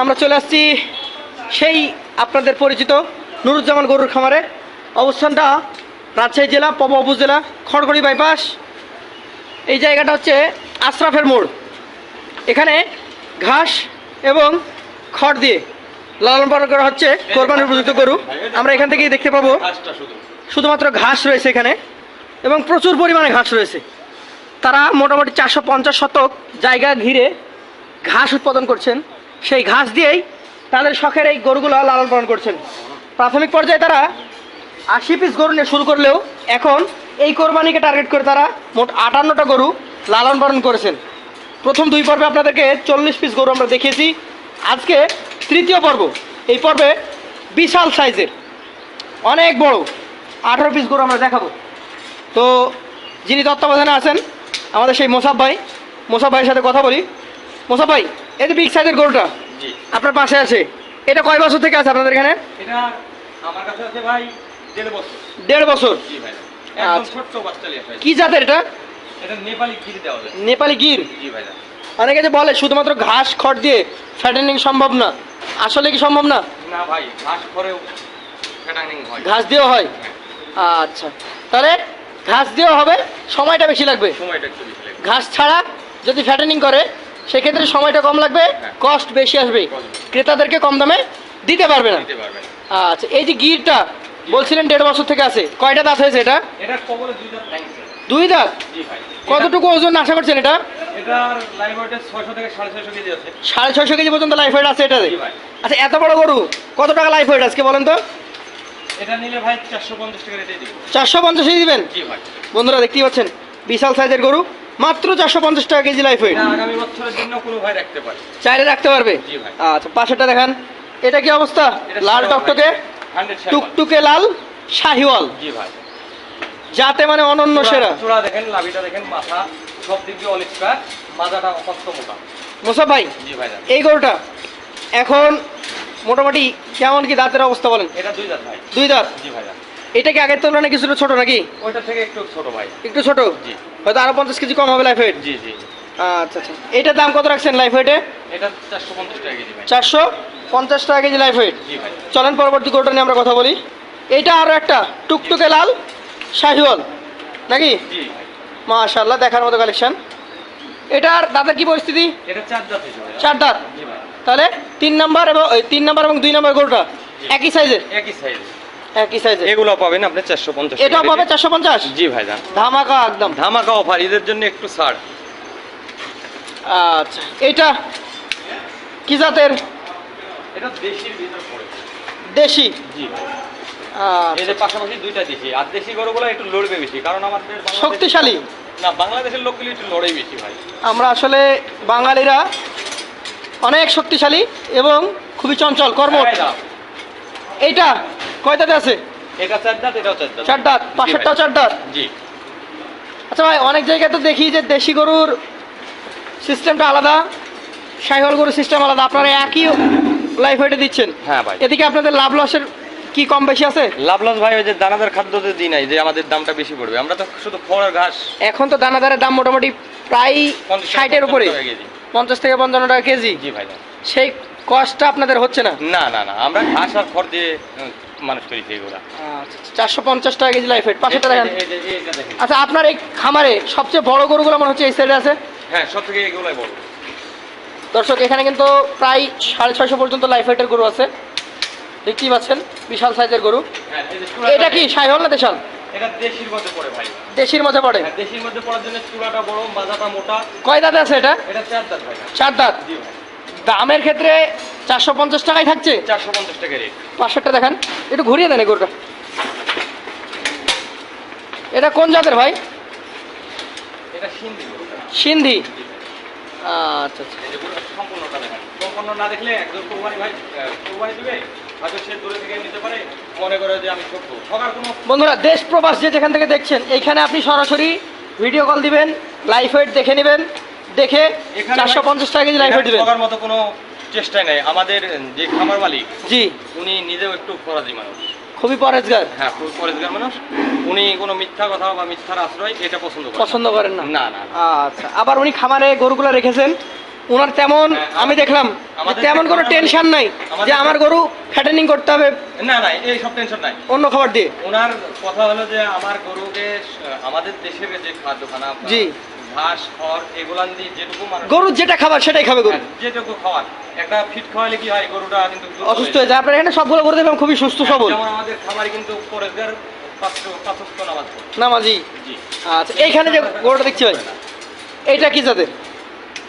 আমরা চলে আসছি সেই আপনাদের পরিচিত নুরুজ্জামান গরুর খামারে। অবস্থানটা রাজশাহী জেলা, পবা উপজেলা খড়গড়ি বাইপাস। এই জায়গাটা হচ্ছে আশরাফের মোড়। এখানে ঘাস এবং খড় দিয়ে লালন পালন করা হচ্ছে কোরবানির উপযুক্ত গরু। আমরা এখান থেকেই দেখতে পাবো শুধুমাত্র ঘাস রয়েছে এখানে এবং প্রচুর পরিমাণে ঘাস রয়েছে। তারা মোটামুটি চারশো পঞ্চাশ শতক জায়গা ঘিরে ঘাস উৎপাদন করছেন। সেই ঘাস দিয়েই তাদের শখের এই গরুগুলো লালন পালন করছেন। প্রাথমিক পর্যায়ে তারা আশি পিস গরু নিয়ে শুরু করলেও এখন এই কোরবানিকে টার্গেট করে তারা মোট আটান্নটা গরু লালন পালন করেছেন। প্রথম দুই পর্বে আপনাদেরকে চল্লিশ পিস গরু আমরা দেখিয়েছি। আজকে তৃতীয় পর্ব, এই পর্বে বিশাল সাইজের, অনেক বড়। আঠারো পিস গরু আমরা দেখাবো। তো যিনি তত্ত্বাবধানে আছেন, আমাদের সেই মোসাব ভাই, মোসাব ভাইয়ের সাথে কথা বলি। মোসাব ভাই যে বিগ সাইজের গরুটা জি। আপনার পাশে আছে। এটা কয় বছর থেকে আছে আপনাদের এখানে? এটা আমার কাছে আছে ভাই দেড় বছর। দেড় বছর? জি ভাই একদম আচ্ছা। ছোট্ট বাচ্চা লিয়ে ভাই কি জাতের এটা? এটা নেপালি ঘিরে দেওয়া যায় নেপালি গির জি ভাই। অনেকে যে বলে শুধুমাত্র ঘাস খড় দিয়ে ফ্যাটেনিং সম্ভব না। আসলে কি সম্ভব না? না ভাই ঘাস করেও ফ্যাটানিং হয়। ঘাস দিয়েও হয়? আচ্ছা। তাহলে ঘাস দিয়েও হবে সময়টা বেশি লাগবে। সময়টা একটু বেশি লাগে ঘাস ছাড়া যদি ফ্যাটেনিং করে সেক্ষেত্রে সময়টা কম লাগবে কস্ট বেশি আসবে। ক্রেতাদেরকে কম দামে দিতে পারবে না। আচ্ছা এই যে গিরটা বলছিলেন দেড় বছর থেকে আছে। কয়টা দাঁত হয়েছে এটা? এটা দুই দাঁত ভাঙছে দুই দাঁত? জি ভাই। কতটুকু ওজন আশা করছেন এটা? এটার লাইভ ওয়েটে ছয়শো থেকে সাড়ে ছয়শো কেজি পর্যন্ত লাইফ ওয়েট আছে এটাতে? আচ্ছা এত বড় গরু কত টাকা লাইফ ওয়েট আজকে বলেন তো? এটা নিলে ভাই চারশো পঞ্চাশ দিবেন? বন্ধুরা দেখতেই পাচ্ছেন বিশাল সাইজের গরু। মাত্র চারশো পঞ্চাশ টাকা কেজি লাইফ ওয়েট আগামী বছরের জন্য কোনো ভাই রাখতে পারে চাইলে রাখতে পারবে? আচ্ছা পাশেরটা দেখান। এটা কি অবস্থা? লাল টকটকে? ভাই। 100 শাহিওয়াল। টুকটুকে লাল শাহিওয়াল। জি ভাই। যাতে মানে অনন্য সেরা। চূড়া- দেখেন লাভিটা দেখেন মাথা সব দিক দিয়ে অনেক স্কোয়ার মাথাটা মোটা। মোসা ভাই জি ভাই এই গরুটা এখন মোটামুটি কেমন কি দাঁতের অবস্থা বলেন? এটা দুই দাঁত ভাই। দুই দাঁত? জি ভাই এটা কি আগের তুলনায় কিছুটা ছোট নাকি? ওইটা থেকে একটু ছোট ভাই। একটু ছোট? জি। হয়তো আরও পঞ্চাশ কেজি কম হবে লাইফ ওয়েট জি জি। আচ্ছা আচ্ছা। এটার দাম কত রাখছেন লাইফ ওয়েটে এটা চারশো পঞ্চাশ টাকা কেজি ভাই। চারশো পঞ্চাশ টাকা কেজি লাইফ ওয়েট জি ভাই। চলেন পরবর্তী গরুটা নিয়ে আমরা কথা বলি। এইটা আরও একটা টুকটুকে লাল শাহিওয়াল নাকি? মাশাল্লাহ দেখার মতো কালেকশন এটার দাদার কি পরিস্থিতি? এটা চার দাঁত তাহলে তিন নাম্বার এবং তিন নাম্বার এবং দুই নাম্বার গরুটা একই সাইজের একই সাইজ একই সাইজের এগুলো পাবেন আপনি পাবে পঞ্চাশ? জি ধামাকা একদম। ধামাকা অফার ঈদের জন্য একটু ছাড়। আচ্ছা কি জাতের? এটা দেশির ভিতর পড়ে। দেশি? জি আচ্ছা, পাশাপাশি দুইটা দেশি। আর দেশি গরুগুলো একটু লড়বে বেশি কারণ আমাদের শক্তিশালী? না বাংলাদেশের লোকগুলি একটু লড়াই বেশি ভাই। আমরা আসলে বাঙালিরা অনেক শক্তিশালী এবং খুবই চঞ্চল কর্ম এই কয়টাতে আছে? এটা চার দাঁত এটাও চার দাঁত। চার দাঁত জি পাশেরটাও চার দাঁত? জি। আচ্ছা ভাই অনেক জায়গায় তো দেখি যে দেশি গরুর সিস্টেমটা আলাদা সাইহল গরুর সিস্টেম আলাদা। আপনারা একই লাইফ ওয়েটে দিচ্ছেন। হ্যাঁ ভাই। এদিকে আপনাদের লাভ লসের কি কম বেশি আছে? লাভ লস ভাই ওই যে দানাদার খাদ্যতে দিই নাই যে আমাদের দামটা বেশি পড়বে। আমরা তো শুধু খড় আর ঘাস। এখন তো দানাদারের দাম মোটামুটি প্রায় ষাটের উপরে। পঞ্চাশ থেকে পঞ্চান্ন টাকা কেজি। জি ভাই। সেই কস্টটা আপনাদের হচ্ছে না? না না না। আমরা ঘাস আর খড় দিয়ে মানুষ করি এগুলা চারশো পঞ্চাশ টাকা কেজি লাইফ পাশেটা দেখেন। আচ্ছা আপনার এই খামারে সবচেয়ে বড় গরুগুলো মনে হচ্ছে এই সাইডে আছে? হ্যাঁ সব থেকে এগুলাই বড়। দর্শক এখানে কিন্তু প্রায় সাড়ে ছয়শো পর্যন্ত লাইফ ওয়েটের গরু আছে। দেখতেই পাচ্ছেন বিশাল সাইজের গরু। হ্যাঁ এটা কি। সাইহল না দেশাল? এটা দেশির মধ্যে পড়ে ভাই। দেশির মধ্যে পড়ে? হ্যাঁ দেশির মধ্যে পড়ার জন্য চূড়াটা বড় মাজাটা মোটা। কয় দাঁতে আছে এটা? এটা চার দাঁত ভাই। চার দাঁত? জি ভাই। দামের ক্ষেত্রে চারশো পঞ্চাশ টাকাই থাকছে? চারশো পঞ্চাশ টাকা রেট পাঁচশোটা দেখান। একটু ঘুরিয়ে দেন এই গরুটা। এটা কোন জাতের ভাই? এটা সিন্ধি সিন্ধি। আচ্ছা আচ্ছা। সম্পূর্ণটা দেখেন। সম্পূর্ণ না দেখলে একজন কোরবানি ভাই কোরবানি দিবে বন্ধুরা দেশ প্রবাস যে যেখান থেকে দেখছেন এইখানে আপনি সরাসরি ভিডিও কল দিবেন লাইফ ওয়েট দেখে নেবেন। দেখে চারশো পঞ্চাশ টাকা কেজি লাইফ দিবেন। মতো কোনো চেষ্টাই নাই। আমাদের যে খামার মালিক জি। উনি নিজেও একটু ফরাজি মানুষ। খুবই পরেজগার। হ্যাঁ খুব পরিষ্কার মানুষ। উনি কোনো মিথ্যা কথা বা মিথ্যার আশ্রয় এটা পছন্দ করেন পছন্দ করেন না? না না। আচ্ছা আবার উনি খামারে গরুগুলো রেখেছেন। ওনার তেমন হ্যাঁ, আমি দেখলাম তেমন কোনো টেনশন নাই যে আমার গরু ফ্যাটেনিং করতে হবে। না না এই সব টেনশন নাই। অন্য খাবার দিয়ে। ওনার কথা হলো যে আমার গরুকে আমাদের দেশের যে খাদ্যখানা জি। ঘাস খড় এগুলান দিয়ে যেটুকু গরু যেটা খাবার সেটাই খাবে গরু। হ্যাঁ, যেটুকু খাওয়ার। একটা ফিট খাওয়ালে কি হয় গরুটা কিন্তু অসুস্থ হয়ে হয়ে যায়। আপনার এখানে সবগুলো গরু দেখলাম খুবই সুস্থ সবল। যেমন আমাদের খামারে কিন্তু পাঁচশো নামাজ আচ্ছা এইখানে যে গরুটা দেখছি ভাই এইটা কি জাতের?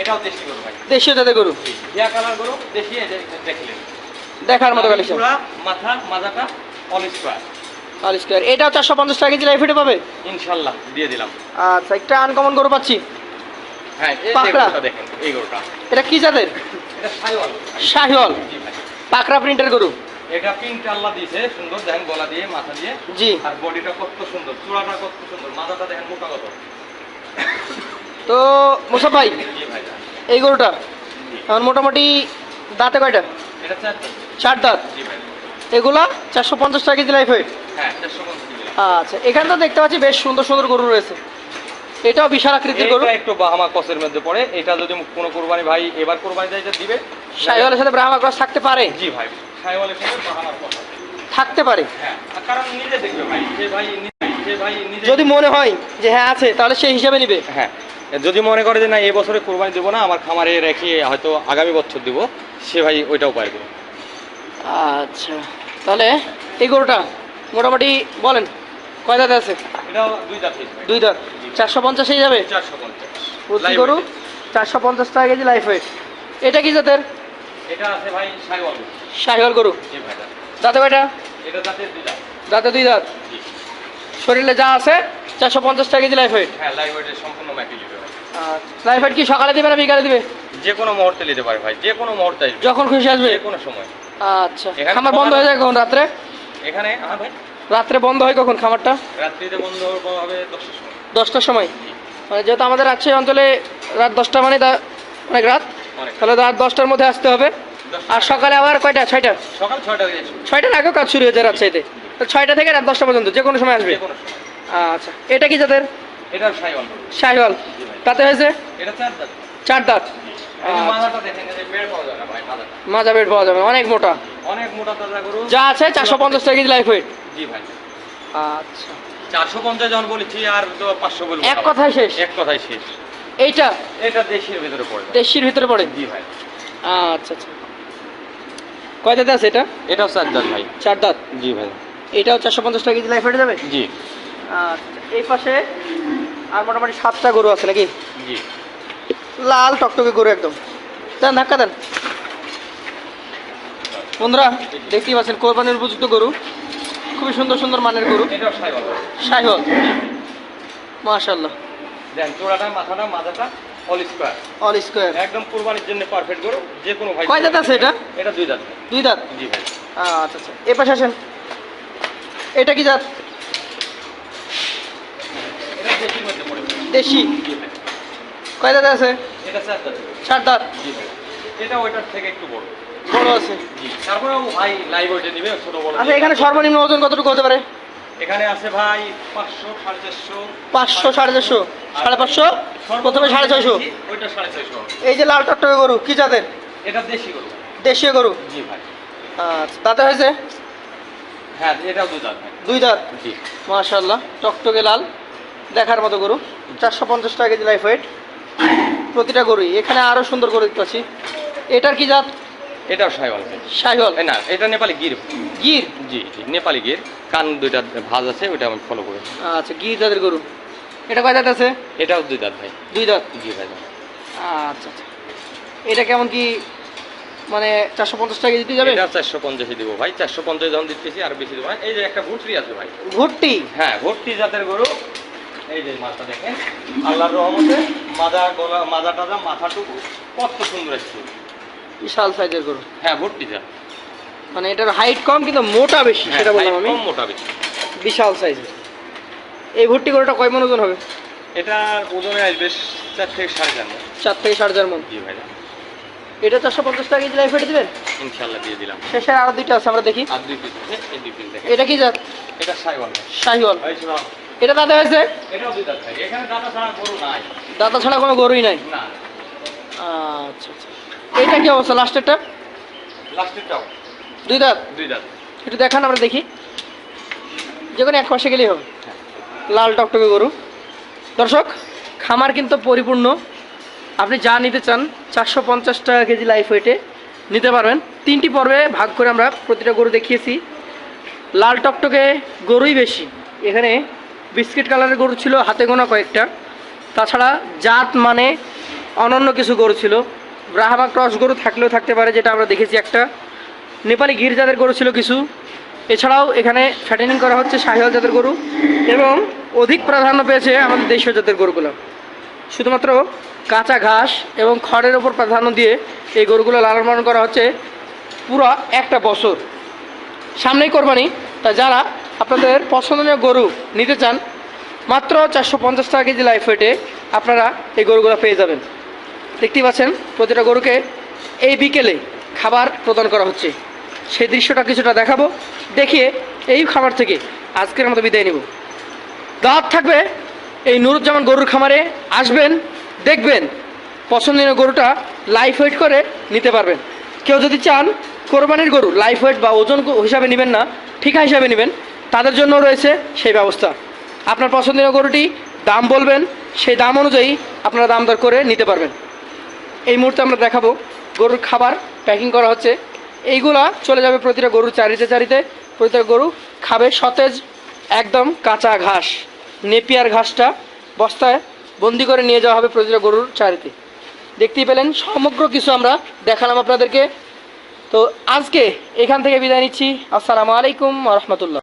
এটাও দেশি গরু ভাই। দেশীয় জাতের গরু? ঘিয়া কালার গরু দেশি দেখলেন। দেখার মতো কালেকশন মাথা মাজাটা অল স্কোয়ার অল স্কোয়ার এটাও চারশো পঞ্চাশ টাকা কেজি লাইফ পাবে? ইনশাল্লাহ দিয়ে দিলাম। আচ্ছা একটা আনকমন গরু পাচ্ছি। হ্যাঁ এই পাকড়া। গরুটা দেখেন এই গরুটা। এটা কি জাতের? শাহিওয়াল। পাকড়া প্রিন্টের গরু। এটা পিঙ্ক আল্লাহ দিয়েছে সুন্দর দেখেন গলা দিয়ে মাথা দিয়ে। জি। আর বডিটা কত সুন্দর চূড়াটা কত সুন্দর মাথাটা দেখেন মোটা কত। তো মোসাফ ভাই এই গরুটা এখন মোটামুটি দাঁতে কয়টা? এটা চার দাঁত। এগুলা চারশো পঞ্চাশ টাকা কেজি লাইফ ওয়েট হ্যাঁ। আচ্ছা এখানে তো দেখতে পাচ্ছি বেশ সুন্দর সুন্দর গরু রয়েছে। এটাও বিশাল আকৃতির গরু। একটু বাহামা কসের মধ্যে পড়ে। এটা যদি কোনো কোরবানি ভাই এবার কোরবানি যায় দিবে? শাহিওয়ালের সাথে ব্রাহ্মা ক্রস থাকতে পারে? জি ভাই সাইওয়ালের সাথে কথা থাকতে পারে। হ্যাঁ কারণ নিজে দেখবে ভাই যে ভাই নিজে- ভাই নিজে যদি মনে হয় যে হ্যাঁ আছে তাহলে সেই হিসাবে নিবে। হ্যাঁ যদি মনে করে যে না এই বছরে কোরবানি দেবো না আমার খামারে রেখে হয়তো আগামী বছর দিব সে ভাই ওইটাও পারবে। আচ্ছা তাহলে এই গরুটা মোটামুটি বলেন কয় দাঁত আছে? দুই দাঁত। চারশো পঞ্চাশেই যাবে? প্রতি গরু চারশো পঞ্চাশ টাকা কেজি লাইফ ওয়েট এটা কি জাতের? শাহিওয়াল গরু। দাঁতে। কয়টা? দুই দাঁতে। দুই দাঁত। শরীরে যা আছে চারশো পঞ্চাশ টাকা K G live weight live weight কি সকালে দিবে না বিকালে দিবে? যে কোনো মুহূর্তে নিতে পারে ভাই যে কোনো মুহূর্তে যখন খুশি আসবে? যে কোনো সময়। আচ্ছা। খামার বন্ধ হয়ে যায় কখন? রাত্রে? এখানে? হ্যাঁ ভাই। রাত্রে বন্ধ হয় কখন খামারটা রাত্রিতে বন্ধ হবে দশটার সময়। দশটার সময়? মানে যেহেতু আমাদের রাজশাহী অঞ্চলে রাত দশটা মানে অনেক রাত। তাহলে রাত দশটার মধ্যে আসতে হবে। আর সকালে আবার কয়টা? ছয়টা? সকাল ছয়টা ছয়টার আগেও কাজ শুরু হয়ে যায় রাজশাহীতে ছয়টা থেকে রাত দশটা পর্যন্ত যে কোনো সময় আসবে। আচ্ছা। এটা কি যাদের এটা শাহিওয়াল তাতে হয়েছে? এটা চার জাত চার দাঁত। মাথাটা মাজা বেড পাওয়া যাবে অনেক মোটা। অনেক মোটা তাজা গরু। যা আছে চারশো পঞ্চাশ টাকা কেজি লাইফ ওয়েট জি ভাই। আচ্ছা। চারশো পঞ্চাশ যখন বলেছি আর তো পাঁচশো বলব এক কথায় শেষ। এক কথাই শেষ। এইটা? এটা দেশের ভেতরে পড়ে। দেশির ভিতরে পড়ে? জি ভাই। আচ্ছা আচ্ছা। কয় দাঁত আছে এটা? এটাও চার জাত ভাই। চার দাঁত? জি ভাই। এটাও চারশো পঞ্চাশ টাকা কেজি লাইফ ওয়েট যাবে? জি। আচ্ছা এই পাশে আর মোটামুটি সাতটা গরু আছে নাকি? জি। লাল টকটকে গরু একদম। দেন ধাক্কা দেন। বন্ধুরা দেখতেই পাচ্ছেন কোরবানির উপযুক্ত গরু। খুবই সুন্দর সুন্দর মানের গরু। সাইওয়াল মাশাল্লাহ দেন মাথাটা মাথাটা অল স্কোয়ার অল স্কোয়ার একদম কুরবানির জন্য পারফেক্ট গরু যে কোনো ভাই কয় দাঁত আছে এটা? এটা দুই দাঁত। দুই দাঁত? জি ভাই। আচ্ছা আচ্ছা। এ পাশে আসেন। এটা কি জাত? এটা দেশের মধ্যে পড়ে দেশি। জি কয় দাঁত আছে? এটা চার দাঁত। চার দাঁত। জি ভাই। এটা ওইটার থেকে একটু বড়। বড় আছে। তারপরেও ভাই লাইভ ওইটা নিবে ছোট বড় আচ্ছা এখানে সর্বনিম্ন ওজন কতটুকু হতে পারে? এখানে আছে ভাই পাঁচশো সাড়ে চারশো। পাঁচশো সাড়ে চারশো? সাড়ে পাঁচশো? প্রথমে সাড়ে ছয়শো? ওইটা সাড়ে ছয়শো এই যে লাল টকটকে গরু কি জাতের? এটা দেশি গরু। দেশীয় গরু? জি ভাই। আচ্ছা দাঁতে হয়েছে? হ্যাঁ এটাও দুই দাঁত দুই দাঁত? জি। মাশাল্লাহ টকটকে লাল দেখার মতো গরু। চারশো পঞ্চাশ টাকা কেজি লাইফ ওয়েট প্রতিটা গরুই। এখানে আরও সুন্দর গরু দেখতে পাচ্ছি। এটার কি জাত? এটাও সাইওয়াল ভাই শাহিওয়াল না এটা নেপালি গির। গির? জি জি নেপালি গির। কান দুইটা ভাজ আছে ওইটা আমি ফলো করি। আচ্ছা গির জাতের গরু। এটা কয় দাঁত আছে? এটাও দুই দাঁত ভাই। দুই দাঁত জি ভাই আচ্ছা আচ্ছা। এটা কেমন কি মানে চারশো পঞ্চাশ টাকা দিতে যাবে? এটা চারশো পঞ্চাশে দিব ভাই। চারশো পঞ্চাশ যখন দিতেছি আর বেশি দেবো না। এই যে একটা ভুটরি আছে ভাই। ভুট্টি? হ্যাঁ ভর্তি জাতের গরু। এই যে মাথা দেখেন। আল্লাহর রহমতে মাজা গলা মাজা টাজা মাথাটুকু কত সুন্দর আসছে বিশাল সাইজের গরু। হ্যাঁ ভর্তি জাত মানে এটার হাইট কম কিন্তু মোটা বেশি হ্যাঁ, সেটা বললাম আমি। কম মোটা বেশি। বিশাল সাইজের এই ভুট্টি গরুটা কয় মন ওজন হবে? এটার ওজনে আসবে চার থেকে সাড়ে চার মণ। চার থেকে সাড়ে চার মন। জি ভাই। এটা চারশো পঞ্চাশ টাকা কেজি লাইফ দিবেন? ইনশাল্লাহ দিয়ে দিলাম। শেষের আরও দুইটা আছে আমরা দেখি। আর দুই পিস এই দুই পিস এটা কি জাত? এটা সাইওয়াল। শোনাও এটা দাদা হয়েছে? এটাও দুই দাঁত এখানে দাদা ছাড়া গরু নাই। দাদা ছাড়া কোনো গরুই নাই? না। আচ্ছা আচ্ছা। এইটা কি অবস্থা? লাস্টেরটা লাস্টেরটাও দুই দাঁত? দুই দাঁত। একটু দেখান আমরা দেখি। যে কোনো এক পাশে গেলেই হবে। লাল টকটকে গরু। দর্শক খামার কিন্তু পরিপূর্ণ। আপনি যা নিতে চান চারশো পঞ্চাশ টাকা কেজি লাইফ ওয়েটে নিতে পারবেন। তিনটি পর্বে ভাগ করে আমরা প্রতিটা গরু দেখিয়েছি। লাল টকটকে গরুই বেশি। এখানে বিস্কিট কালারের গরু ছিল হাতে গোনা কয়েকটা। তাছাড়া জাত মানে অনন্য কিছু গরু ছিল। ব্রাহ্মা ক্রস গরু থাকলেও থাকতে পারে, যেটা আমরা দেখেছি একটা। নেপালি গির জাতের গরু ছিল কিছু। এছাড়াও এখানে ফ্যাটেনিং করা হচ্ছে শাহিওয়াল জাতের গরু এবং অধিক প্রাধান্য পেয়েছে আমাদের দেশীয় জাতের গরুগুলো। শুধুমাত্র কাঁচা ঘাস এবং খড়ের ওপর প্রাধান্য দিয়ে এই গরুগুলো লালন পালন করা হচ্ছে পুরো একটা বছর। সামনেই কোরবানি, তা যারা আপনাদের পছন্দনীয় গরু নিতে চান, মাত্র চারশো পঞ্চাশ টাকা কেজি লাইফ ওয়েটে আপনারা এই গরুগুলো পেয়ে যাবেন। দেখতেই পাচ্ছেন প্রতিটা গরুকে এই বিকেলে খাবার প্রদান করা হচ্ছে। সেই দৃশ্যটা কিছুটা দেখাবো, দেখিয়ে এই খাবার থেকে আজকের মতো বিদায় নিব। দাঁত থাকবে এই নুরুজ্জামান গরুর খামারে, আসবেন, দেখবেন পছন্দনীয় গরুটা লাইফ ওয়েট করে নিতে পারবেন। কেউ যদি চান কোরবানির গরু লাইফ ওয়েট বা ওজন হিসাবে নেবেন না, ঠিকা হিসাবে নেবেন, তাদের জন্য রয়েছে সেই ব্যবস্থা। আপনার পছন্দনীয় গরুটি দাম বলবেন, সেই দাম অনুযায়ী আপনারা দাম দর করে নিতে পারবেন। এই মুহূর্তে আমরা দেখাবো গরুর খাবার প্যাকিং করা হচ্ছে। এইগুলা চলে যাবে প্রতিটা গরুর চারিতে চারিতে। প্রতিটা গরু খাবে সতেজ, একদম কাঁচা ঘাস। নেপিয়ার ঘাসটা বস্তায় বন্দি করে নিয়ে যাওয়া হবে প্রতিটা গরুর চারিতে। দেখতেই পেলেন, সমগ্র কিছু আমরা দেখালাম আপনাদেরকে। তো আজকে এখান থেকে বিদায় নিচ্ছি। আসসালামু আলাইকুম রহমতুল্লাহ।